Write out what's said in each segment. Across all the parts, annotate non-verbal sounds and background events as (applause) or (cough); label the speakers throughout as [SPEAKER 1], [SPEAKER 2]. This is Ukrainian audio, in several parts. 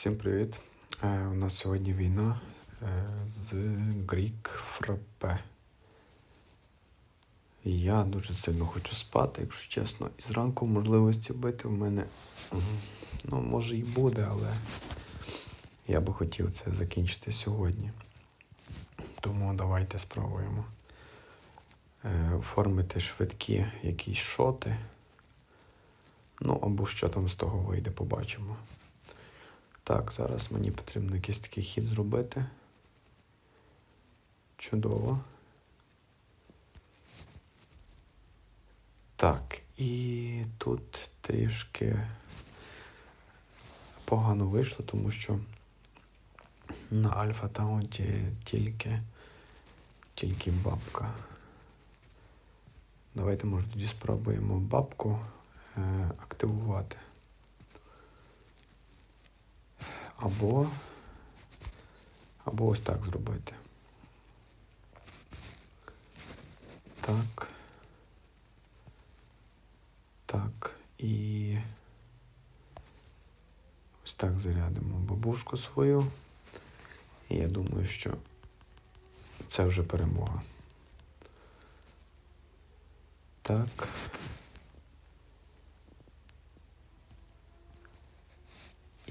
[SPEAKER 1] Всім привіт! Е, у нас сьогодні війна е, з Greek Frappe. Я дуже сильно хочу спати, якщо чесно. І зранку можливості бити в мене, ну, може і буде, але я би хотів це закінчити сьогодні. Тому давайте спробуємо е, оформити швидкі якісь шоти. Ну, або що там з того вийде, побачимо. Так, зараз мені потрібно якийсь такий хід зробити. Чудово. Так, і тут трішки погано вийшло, тому що на Альфа Таунті тільки, тільки бабка. Давайте, може, тоді спробуємо бабку е, активувати. Або, або ось так зробити. Так. Так. І ось так зарядимо бабушку свою. І я думаю, що це вже перемога. Так.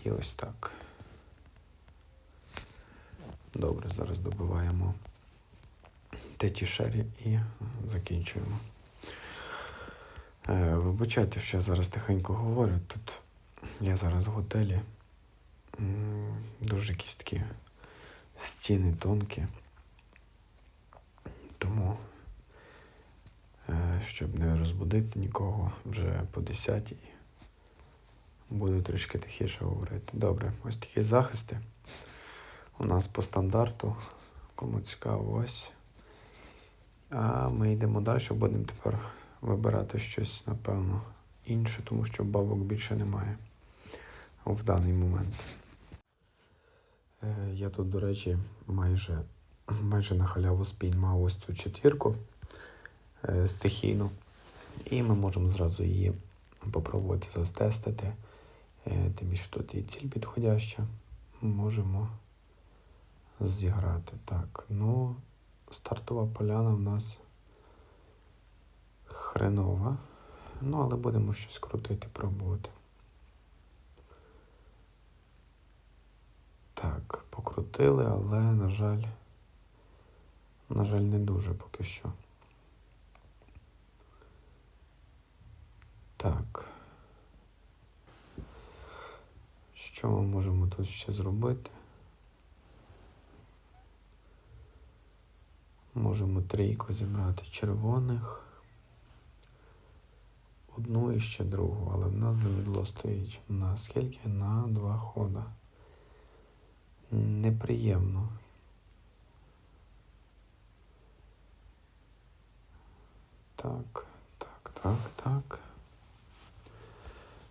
[SPEAKER 1] І ось так. Добре, зараз добиваємо теті шері і закінчуємо. Е, Вибачайте, що я зараз тихенько говорю. Тут я зараз в готелі. Дуже якісь такі стіни тонкі. Тому, е, щоб не розбудити нікого, вже по 10 буду трішки тихіше говорити. Добре, ось такі захисти. У нас по стандарту. Кому цікаво, ось. А ми йдемо далі, будемо тепер вибирати щось, напевно, інше, тому що бабок більше немає в даний момент. Е, Я тут, до речі, майже, майже на халяву спіймав ось цю четвірку е, стихійну. І ми можемо зразу її попробувати застестити. Е, Тим більше тут і ціль підходяща. Можемо зіграти. Так, ну, стартова поляна в нас хренова. Ну, але будемо щось крутити, пробувати. Так, покрутили, але, на жаль, на жаль, не дуже поки що. Так. Що ми можемо тут ще зробити? Можемо трійку зібрати червоних. Одну і ще другу, але в нас замідло стоїть на скільки? На два хода. Неприємно. Так, так, так, так.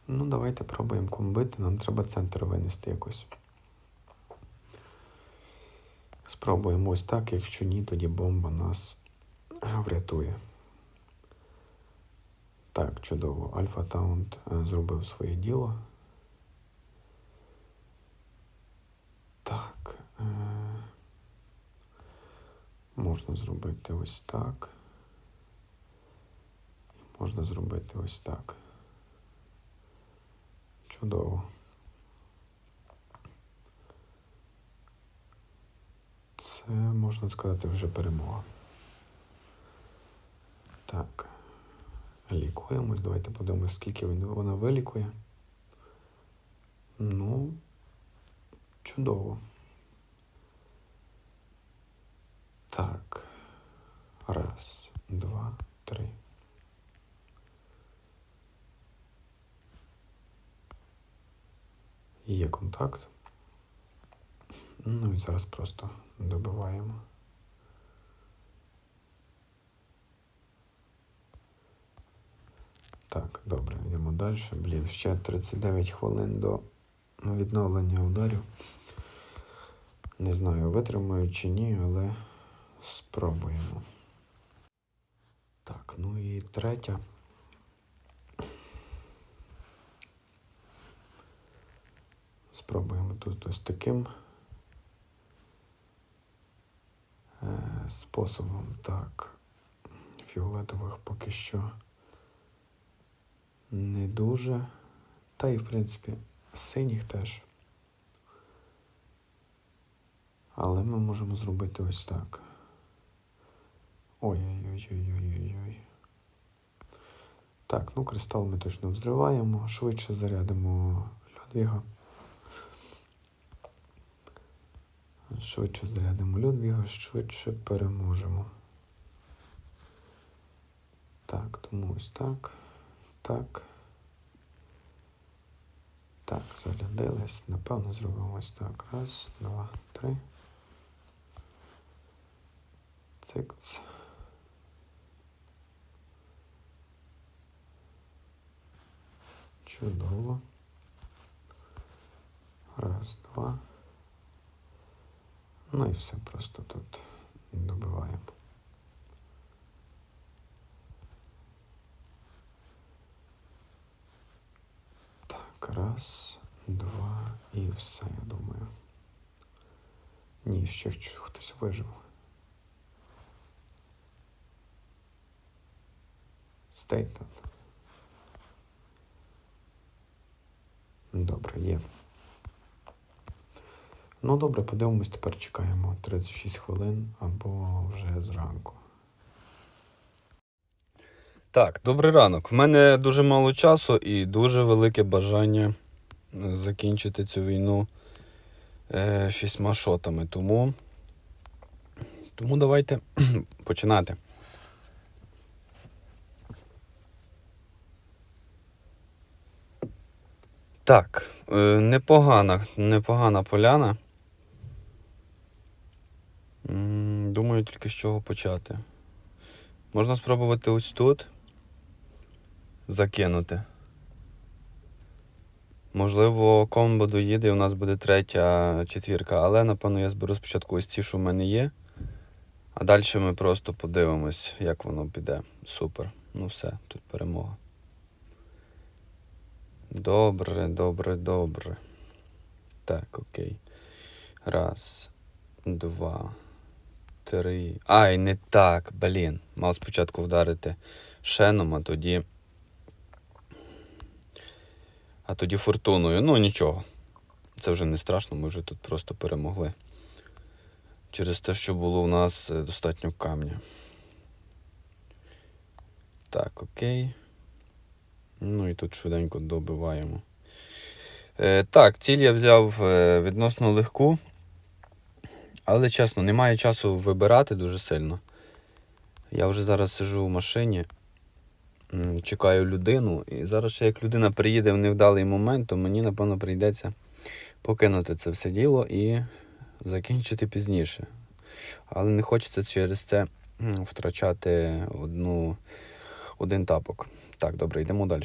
[SPEAKER 1] Ну, давайте пробуємо комбити. Нам треба центр винести якось. Спробуємо ось так, якщо ні, тоді бомба нас врятує. Так, чудово. Альфа Таунт е, зробив своє діло. Так. Е- можна зробити ось так. Можна зробити ось так. Чудово. Це, можна сказати, вже перемога. Так. Лікуємось. Давайте подивимось, скільки вона вилікує. Ну, чудово. Так. Раз, два, три. Є контакт. Ну і зараз просто добиваємо. Так, добре, йдемо далі. Блін, ще 39 хвилин до відновлення ударів. Не знаю, витримаю чи ні, але спробуємо. Так, ну і третя. Спробуємо тут ось таким е, способом. Так, фіолетових поки що не дуже. Та і, в принципі, синіх теж. Але ми можемо зробити ось так. Ой-ой-ой-ой-ой-ой. Так, ну кристал ми точно взриваємо, швидше зарядимо Людвіга. Швидше зарядимо Людвіга, швидше переможемо. Так, тому ось так. Так. Так, зарядились. Напевно, зробимо ось так. Раз, два, три. Цикц. Чудово. Раз, два. Ну і все просто тут добиваємо. Так, раз, два і все, я думаю. Ні, ще хтось вижив. Стейтон. Добре, є. Ну добре, подивимось, тепер чекаємо 36 хвилин або вже зранку.
[SPEAKER 2] Так, добрий ранок. В мене дуже мало часу і дуже велике бажання е, закінчити цю війну е, шістьма шотами. Тому, тому давайте (clears throat) починати. Так, е, непогана, непогана поляна. Думаю, тільки з чого почати. Можна спробувати ось тут закинути. Можливо, комбо доїде і у нас буде третя четвірка, але напевно я зберу спочатку ось ці, що в мене є. А далі ми просто подивимось, як воно піде. Супер. Ну все, тут перемога. Добре, добре, добре. Так, окей. Раз, два, три. Ай, не так, блін. Мав спочатку вдарити шеном, а тоді. А тоді фортуною. Ну нічого. Це вже не страшно, ми вже тут просто перемогли. Через те, що було у нас е, достатньо камня. Так, окей. Ну і тут швиденько добиваємо. Е, так, ціль я взяв е, відносно легку. Але чесно, немає часу вибирати дуже сильно. Я вже зараз сижу в машині, чекаю людину, і зараз ще як людина приїде в невдалий момент, то мені, напевно, прийдеться покинути це все діло і закінчити пізніше. Але не хочеться через це втрачати одну, один тапок. Так, добре, йдемо далі.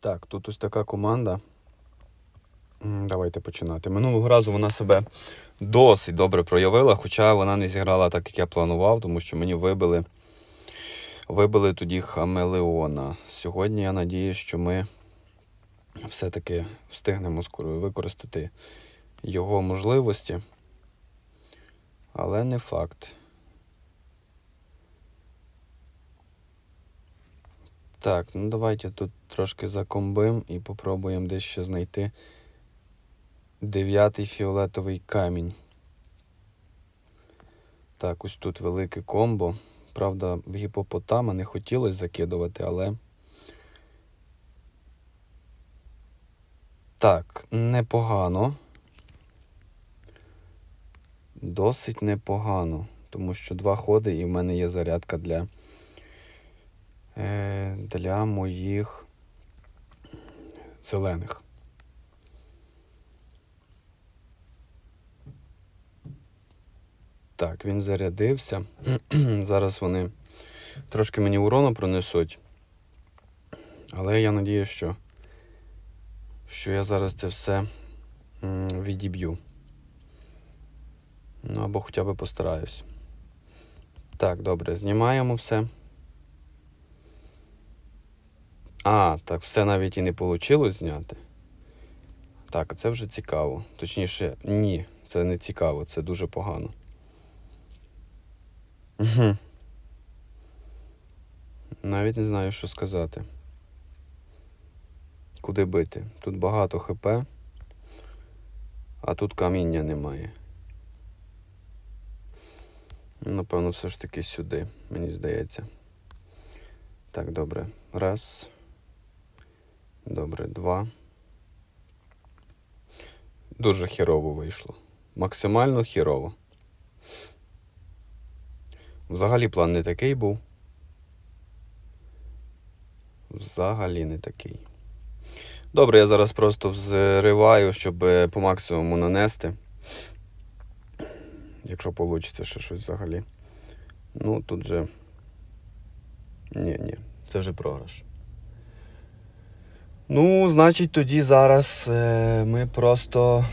[SPEAKER 2] Так, тут ось така команда. Давайте починати. Минулого разу вона себе досить добре проявила, хоча вона не зіграла так, як я планував, тому що мені вибили, вибили тоді Хамелеона. Сьогодні я надіюсь, що ми все-таки встигнемо скоро використати його можливості. Але не факт. Так, ну давайте тут трошки закомбим і попробуємо десь ще знайти дев'ятий фіолетовий камінь. Так, ось тут велике комбо. Правда, в гіпопотама не хотілося закидувати, але. Так, непогано. Досить непогано. Тому що два ходи і в мене є зарядка для, е, для моїх зелених. Так, він зарядився. (clears throat) Зараз вони трошки мені урону пронесуть. Але я надію, що, що я зараз це все відіб'ю. Ну або хоча б постараюсь. Так, добре, знімаємо все. А, так все навіть і не вийшло зняти. Так, це вже цікаво. Точніше, ні, це не цікаво, це дуже погано. Угу. Навіть не знаю, що сказати. Куди бити? Тут багато ХП, а тут каміння немає. Ну, Напевно, все ж таки сюди, мені здається. Так, добре. Раз. Добре, два. Дуже хірово вийшло. Максимально хірово. Взагалі план не такий був. Взагалі не такий. Добре, я зараз просто взриваю, щоб по максимуму нанести. Якщо вийде ще щось взагалі. Ну, тут же. Ні, ні, це вже програш. Ну, значить, тоді зараз е, ми просто.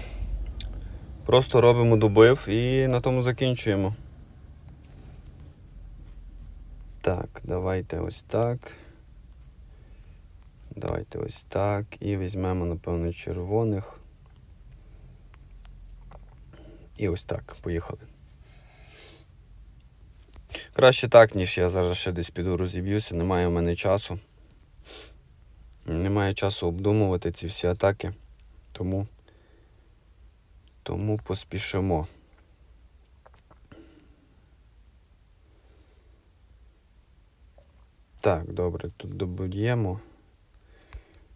[SPEAKER 2] Просто робимо добив і на тому закінчуємо. Так, давайте ось так. Давайте ось так. І візьмемо, напевно, червоних. І ось так. Поїхали. Краще так, ніж я зараз ще десь піду розіб'юся. Немає в мене часу. Немає часу обдумувати ці всі атаки. Тому. Тому поспішимо. Так, добре, тут доб'ємо.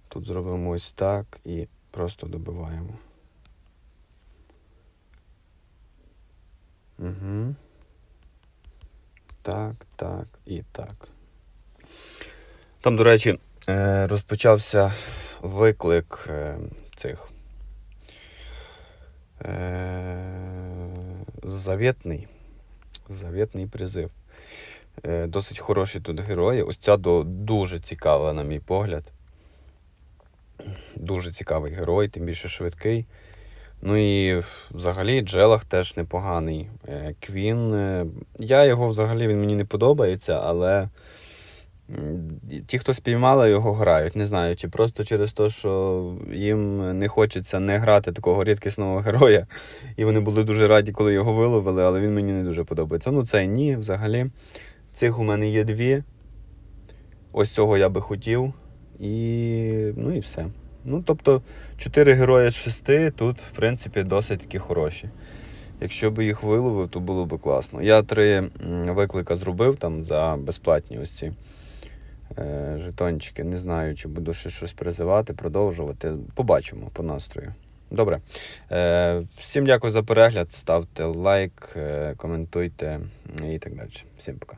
[SPEAKER 2] Тут зробимо ось так і просто добиваємо. Угу. Так, так і так. Там, до речі, е, розпочався виклик е, цих. Е, Завітний. Завітний призив. Е, Досить хороші тут герої. Ось ця дуже цікава, на мій погляд. Дуже цікавий герой, тим більше швидкий. Ну і взагалі Джелах теж непоганий. Е, Квін. е, Я його взагалі він мені не подобається, але ті, хто спіймали, його грають. Не знаю, чи просто через те, що їм не хочеться не грати такого рідкісного героя. І вони були дуже раді, коли його виловили, але він мені не дуже подобається. Ну, це ні, взагалі. Цих у мене є дві. Ось цього я би хотів. І. Ну і все. Ну, тобто, чотири герої з шести тут, в принципі, досить таки хороші. Якщо б їх виловив, то було б класно. Я три виклика зробив там за безплатні ось ці е, жетончики. Не знаю, чи буду ще щось призивати, продовжувати. Побачимо по настрою. Добре. Е, всім дякую за перегляд. Ставте лайк, е, коментуйте і так далі. Всім пока.